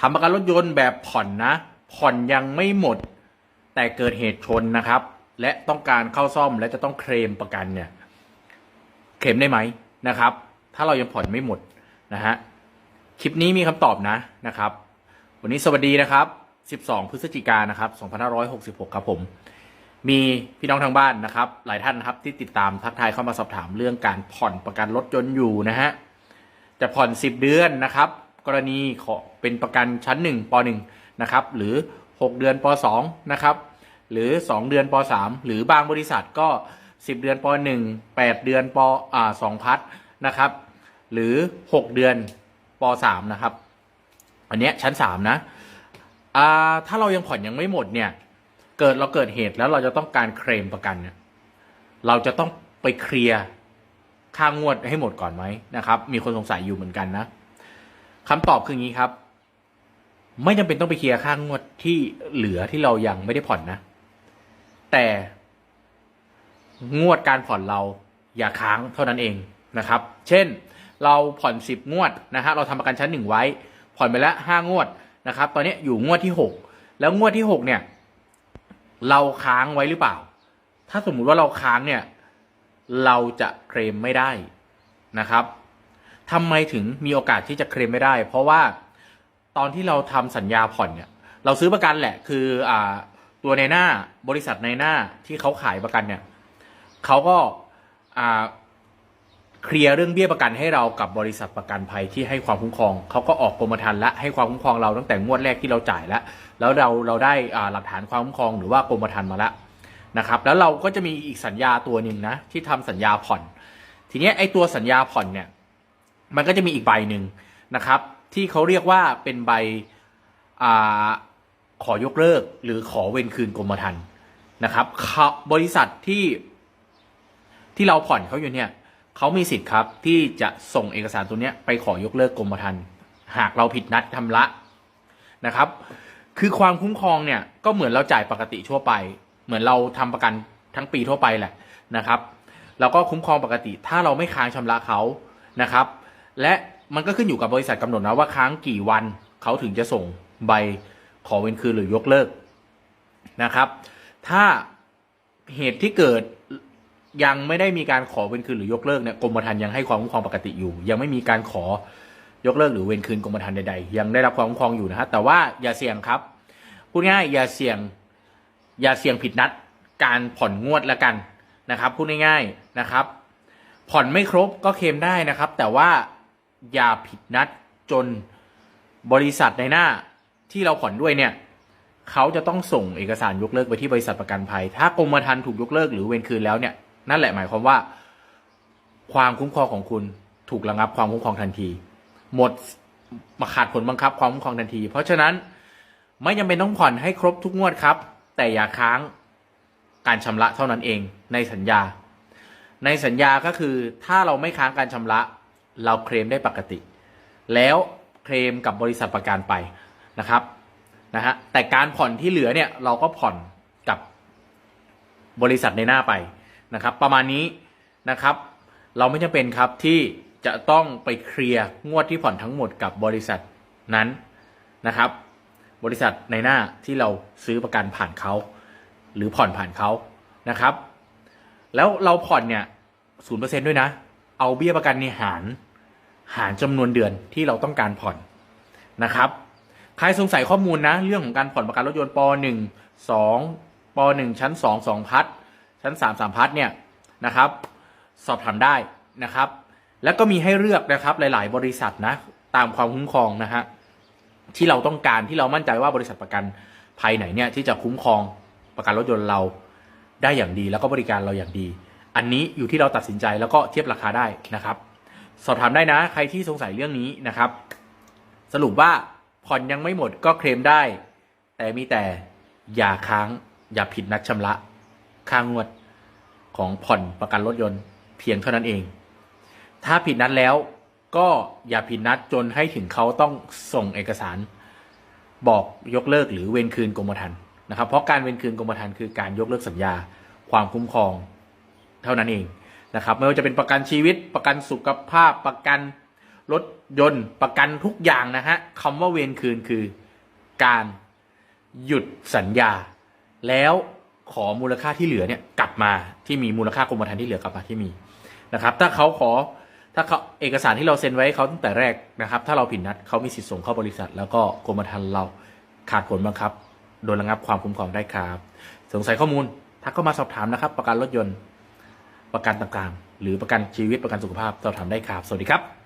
ทำประกันรถยนต์แบบผ่อนนะ ผ่อนยังไม่หมด แต่เกิดเหตุชนนะครับ และต้องการเข้าซ่อมและจะต้องเคลมประกันเนี่ยเคลมได้ไหมนะครับ ถ้าเรายังผ่อนไม่หมดนะฮะคลิปนี้มีคำตอบนะนะครับ วันนี้สวัสดีนะครับ 12 พฤศจิกายนนะครับ 2566 ครับผม มีพี่น้องทางบ้านนะครับ หลายท่านนะครับที่ติดตามทักทายเข้ามาสอบถามเรื่องการผ่อนประกันรถยนต์อยู่นะฮะจะผ่อน 10 เดือนนะครับ กรณีขอเป็นประกันชั้น 1ป .1 นะครับหรือ 6 เดือนป .2 นะครับหรือ 2 เดือนป .3 หรือบางบริษัทก็ 10 เดือนป .1 8 เดือนปอ่า2พัทนะครับหรือ 6 เดือนป .3 นะครับอันเนี้ยชั้น 3 นะอ่าถ้าเรายังผ่อนยังไม่หมดเนี่ยเกิดเราเกิดเหตุแล้วเราจะต้องการเคลมประกันเนี่ยเราจะต้องไปเคลียร์ค่างวดให้หมดก่อนไหมนะครับ มีคนสงสัยอยู่เหมือนกันนะ คำตอบคืออย่างนี้ครับ ไม่จำเป็นต้องไปเคลียร์ค่างวดที่เหลือที่เรายังไม่ได้ผ่อนนะ แต่งวดการผ่อนเราอย่าค้างเท่านั้นเองนะครับ เช่น เราผ่อนสิบงวดนะฮะเราทำประกันชั้นหนึ่งไว้ ผ่อนไปแล้วห้างวดนะครับ ตอนนี้อยู่งวดที่หกแล้วงวดที่หกเนี่ย เราค้างไว้หรือเปล่า ถ้าสมมุติว่าเราค้างเนี่ย เราจะเคลมไม่ได้นะครับ ทำไมถึงมีโอกาสที่จะเคลมไม่ได้ เพราะว่าตอนที่เราทำสัญญาผ่อนเนี่ย เราซื้อประกันแหละ คืออ่าตัวในหน้าบริษัทในหน้าที่เขาขายประกันเนี่ยเขาก็อ่าเคลียร์เรื่องเบี้ยประกันให้เรากับบริษัทประกันภัยที่ให้ความคุ้มครองเขาก็ออกกรมธรรม์และให้ความคุ้มครองเราตั้งแต่งวดแรกที่เราจ่ายแล้วแล้วเราเราได้อ่าหลักฐานความคุ้มครองหรือว่ากรมธรรม์มาแล้วนะครับ แล้วเราก็จะมีอีกสัญญาตัวหนึ่งนะที่ทำสัญญาผ่อน ทีนี้ไอ้ตัวสัญญาผ่อนเนี่ย มันก็จะมีอีกใบหนึ่งนะครับ ที่เขาเรียกว่าเป็นใบอขอยกเลิก หรือขอเว้นคืนกรมธรรม์นะครับเขาบริษัทที่ที่เราผ่อนเขาอยู่เนี่ยเขามีสิทธิ์ครับที่จะส่งเอกสารตัวเนี้ยไปขอยกเลิกกรมธรรม์หากเราผิดนัดทำละนะครับ คือความคุ้มครองเนี่ยก็เหมือนเราจ่ายปกติทั่วไป เหมือนเราทำประกันทั้งปีทั่วไปแหละนะครับ แล้วก็คุ้มครองปกติ ถ้าเราไม่ค้างชำระเขานะครับ และมันก็ขึ้นอยู่กับบริษัทกำหนดนะว่าค้างกี่วันเขาถึงจะส่งใบขอเว้นคืนหรือยกเลิกนะครับ ถ้าเหตุที่เกิดยังไม่ได้มีการขอเว้นคืนหรือยกเลิกเนี่ยกรมธรรม์ยังให้ความคุ้มครองปกติอยู่ ยังไม่มีการขอยกเลิกหรือเว้นคืนกรมธรรม์ใดๆยังได้รับความคุ้มครองอยู่นะฮะแต่ว่าอย่าเสี่ยงครับพูดง่ายอย่าเสี่ยงอย่าเสี่ยงผิดนัดการผ่อนงวดแล้วกันนะครับพูดง่ายๆนะครับ ผ่อนไม่ครบก็เคลมได้นะครับ แต่ว่า อย่าผิดนัดจนบริษัทในหน้าที่เราผ่อนด้วยเนี่ยเขาจะต้องส่งเอกสารยกเลิกไปที่บริษัทประกันภัย ถ้ากรมธรรม์ถูกยกเลิกหรือเว้นคืนแล้วเนี่ยนั่นแหละหมายความว่า ความคุ้มครองของคุณถูกระงับความคุ้มครองทันที หมดมาขาดผลบังคับความคุ้มครองทันที เพราะฉะนั้นไม่จำเป็นต้องผ่อนให้ครบทุกงวดครับ แต่อย่าค้างการชำระเท่านั้นเองในสัญญา ในสัญญาก็คือถ้าเราไม่ค้างการชำระ เราเคลมได้ปกติ แล้วเคลมกับบริษัทประกันไปนะครับนะฮะแต่การผ่อนที่เหลือเนี่ยเราก็ผ่อนกับบริษัทในหน้าไปนะครับ ประมาณนี้นะครับ เราไม่จำเป็นครับที่จะต้องไปเคลียร์งวดที่ผ่อนทั้งหมดกับบริษัทนั้นนะครับ บริษัทในหน้าที่เราซื้อประกันผ่านเขาหรือผ่อนผ่านเขานะครับ แล้วเราผ่อนเนี่ยศูนย์เปอร์เซ็นด้วยนะ เอาเบี้ยประกันเนี่ยหาร หารจำนวนเดือนที่เราต้องการผ่อนนะครับใครสงสัยข้อมูลนะ เรื่องของการผ่อนประกันรถยนต์ป .1 2ป .1 ชั้น 2 2 พัทชั้น 3 3 พัทเนี่ยนะครับ สอบถามได้นะครับ แล้วก็มีให้เลือกนะครับหลาย ๆ บริษัทนะตามความคุ้มครองนะฮะที่เราต้องการที่เรามั่นใจว่าบริษัทประกันภัยไหนเนี่ยที่จะคุ้มครองประกันรถยนต์เราได้อย่างดี แล้วก็บริการเราอย่างดี อันนี้อยู่ที่เราตัดสินใจแล้วก็เทียบราคาได้นะครับ สอบถามได้นะ ใครที่สงสัยเรื่องนี้นะครับ สรุปว่าผ่อนยังไม่หมดก็เคลมได้ แต่มีแต่อย่าค้างอย่าผิดนัดชำระค่างวดของผ่อนประกันรถยนต์เพียงเท่านั้นเอง ถ้าผิดนัดแล้วก็อย่าผิดนัดจนให้ถึงเขาต้องส่งเอกสาร บอกยกเลิกหรือเว้นคืนกรมธรรม์นะครับ เพราะการเว้นคืนกรมธรรม์คือการยกเลิกสัญญา ความคุ้มครอง เท่านั้นเองนะครับไม่ว่าจะเป็นประกันชีวิตประกันสุขภาพประกันรถยนต์ประกันทุกอย่างนะฮะคำว่าเวรคืนคือการหยุดสัญญา แล้วขอมูลค่าที่เหลือเนี่ยกลับมาที่มีมูลค่ากรมธรรม์ที่เหลือกลับมาที่มีนะครับ ถ้าเขาขอถ้าเขาเอกสารที่เราเซ็นไว้เขาตั้งแต่แรกนะครับ ถ้าเราผิดนัดเขามีสิทธิ์ส่งเข้าบริษัท แล้วก็กรมธรรม์เราขาดผลบังคับ โดนระงับความคุ้มครองได้ครับ สงสัยข้อมูลทักเข้ามาสอบถามนะครับ ประกันรถยนต์ ประกันต่างๆ หรือประกันชีวิตประกันสุขภาพสอบถามได้ครับ สวัสดีครับ